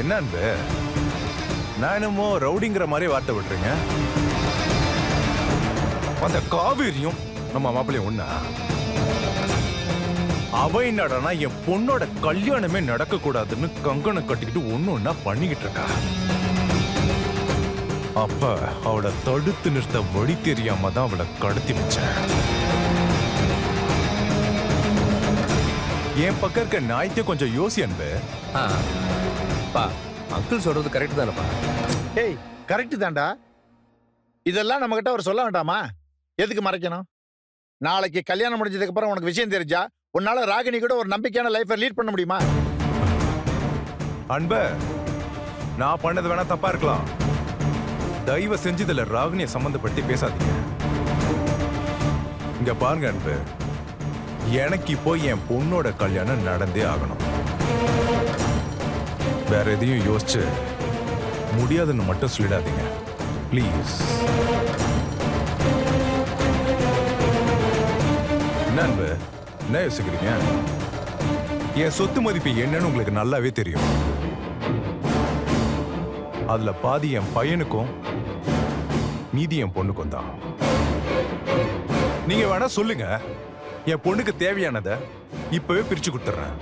என்ன அன்பு? நான் என்னமோ ரவுடிங்கிற மாதிரி வார்த்தை விட்டுறீங்க. அந்த காவேரியும் நம்ம மாப்பிள்ளையும் ஒண்ணா? அவ என்னடனா என் பொண்ணோட கல்யாணமே நடக்க கூடாதுன்னு கங்கணம் கட்டிக்கிட்டு ஒண்ணு ஒண்ணா பண்ணிக்கிட்டு இருக்கா? அப்ப அவளை தடுத்து நிறுத்த வழி தெரியாம தான் அவளை கடத்தி வச்சேன். என் பக்கம் இருக்க நாய்க்கு கொஞ்சம் யோசி அன்பு. பா அங்கிள் சொல்றது கரெக்ட் தானேப்பா. ஏய் கரெக்ட் தான்டா. இதெல்லாம் நம்ம கிட்ட அவர் சொல்ல வேண்டாமா? எதுக்கு மறைக்கணும்? நாளைக்கு கல்யாணம் முடிஞ்சதுக்கு அப்புறம் உனக்கு விஷயம் தெரிஞ்சா உன்னால ராகினி கூட ஒரு நம்பிக்கையான லைஃபை லீட் பண்ண முடியுமா? அன்ப நான் பண்ணது வேணா தப்பா இருக்கலாம். தயவு செஞ்சு இதுல ராகினிய சம்பந்தப்படுத்தி பேசாதீங்க. இங்க பாருங்க அன்பு எனக்கு இப்போ என் பொண்ணோட கல்யாணம் நடந்தே ஆகணும். வேற எதையும் யோசிச்சு முடியாதுன்னு மட்டும் சொல்லிடாதீங்க. ப்ளீஸ் என்ன அன்பு என்ன யோசிக்கிறீங்க? என் சொத்து மதிப்பு என்னன்னு உங்களுக்கு நல்லாவே தெரியும். அதுல பாதி என் பையனுக்கும் மீதி என் பொண்ணுக்கும் தான். நீங்க வேணா சொல்லுங்க. என் பொண்ணுக்கு தேவையானதை இப்பவே பிரிச்சு கொடுத்துட்றேன்